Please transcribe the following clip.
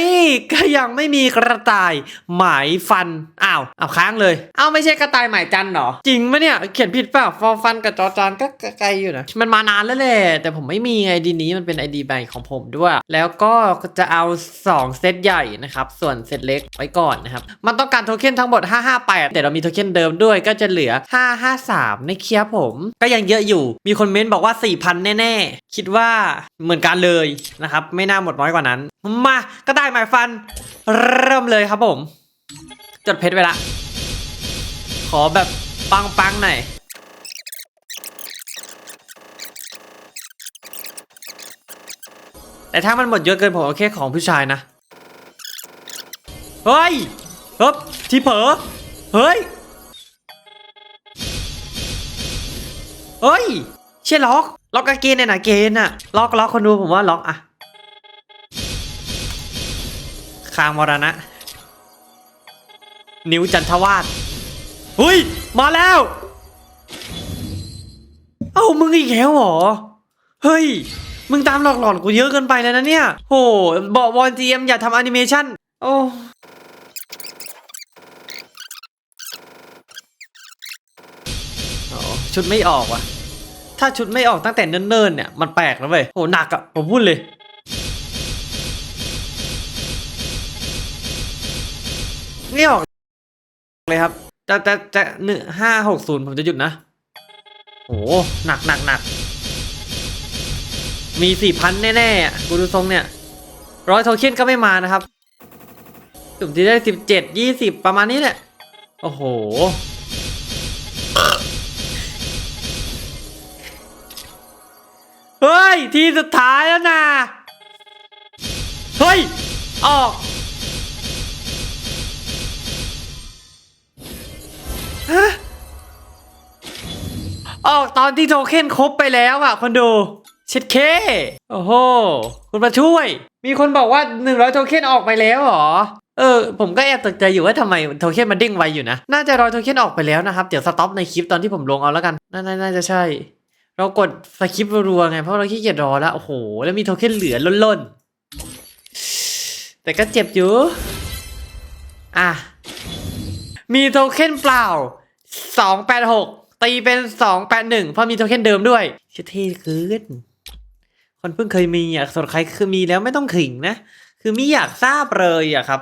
นี่ ก็ยังไม่มีกระต่ายหมายฟัน อ้าวเอาค้างเลยอ้าวไม่ใช่กระต่ายหมายจันเหรอ จริงไหมเนี่ย เขียนผิดเปล่าฟอฟันกับจอจานก็ไกลอยู่นะ มันมานานแล้วแหละแต่ผมไม่มีไอดีนี้มันเป็นไอดีใหม่ของผมด้วย แล้วก็จะเอา 2 เซตใหญ่นะครับ ส่วนเซตเล็กไว้ก่อนนะครับ มันต้องการโทเค็นทั้งหมด 558 แต่เรามีโทเค็นเดิมด้วยก็จะเหลือ 553 ในเคลียร์ผม ก็ยังเยอะอยู่ มีคนเม้นบอกว่า 4,000 แน่ ๆ คิดว่าเหมือนกันเลยนะครับ ไม่น่าหมดน้อยกว่านั้น มาก็ได้หมายฟันเริ่มเลยครับผม จดเพชรไว้ละ ขอแบบปังๆหน่อยแต่ถ้ามันหมดเยอะเกินผมโอเคของผู้ชายนะ เฮ้ยเฮ้บที่เผลอเฮ้ย เฮ้ย เชี่ยล็อก ล็อกกางเกนเนี่ยนะเกนอะล็อกล็อกคนดูผมว่าล็อกอะ คางมรณะ นิ้วจันทวาสเฮ้ย มาแล้ว เอ้ามึงอีกแล้วเหรอ เฮ้ย มึงตามหลอกหลอนกูเยอะเกินไปแล้วนะเนี่ยโหบอกวอนจีเอ็มอย่าทำแอนิเมชันโอ้อ๋อชุดไม่ออกว่ะ ถ้าชุดไม่ออกตั้งแต่เนิ่นๆเนี่ย มันแปลกนะเว้ยโหหนักอะผมพูดเลย ไม่ออกเลยครับ จะจะจะหนึ่งห้าหกศูนย์ผมจะหยุดนะโหหนักหนักหนัก มีสี่พันแน่ๆอ่กูดูทรงเนี่ย ร้อยโทเค็นก็ไม่มานะครับสุ่มที่ได้สิบเจ็ดยี่สิบประมาณนี้แหละ โอ้โห เฮ้ย ทีสุดท้ายแล้วนะ เฮ้ย ออก ออกตอนที่โทเค็นครบไปแล้วอะคนดูเช็ดเค โอ้โห คุณมาช่วย มีคนบอกว่า 100 โทเค็นออกไปแล้วเหรอ เออ ผมก็แอบตกใจอยู่ว่าทำไมโทเค็นมันเด้งไวอยู่นะ น่าจะรอยโทเค็นออกไปแล้วนะครับ เดี๋ยวสต็อปในคลิปตอนที่ผมลงเอาแล้วกัน น่าจะใช่ เรากดสคริปรัวๆไง เพราะเราขี้เกียจรอแล้ว โอ้โห แล้วมีโทเค็นเหลือล้นๆ แต่ก็เจ็บอยู่ อะ มีโทเค็นเปล่า 286 ตีเป็นสองแปดหนึ่งเพราะมีโทเค็นเดิมด้วยเชื่อเท่เกินคนเพิ่งเคยมีอะส่วนใครคือมีแล้วไม่ต้องขิงนะ คือไม่อยากทราบเลยอะครับ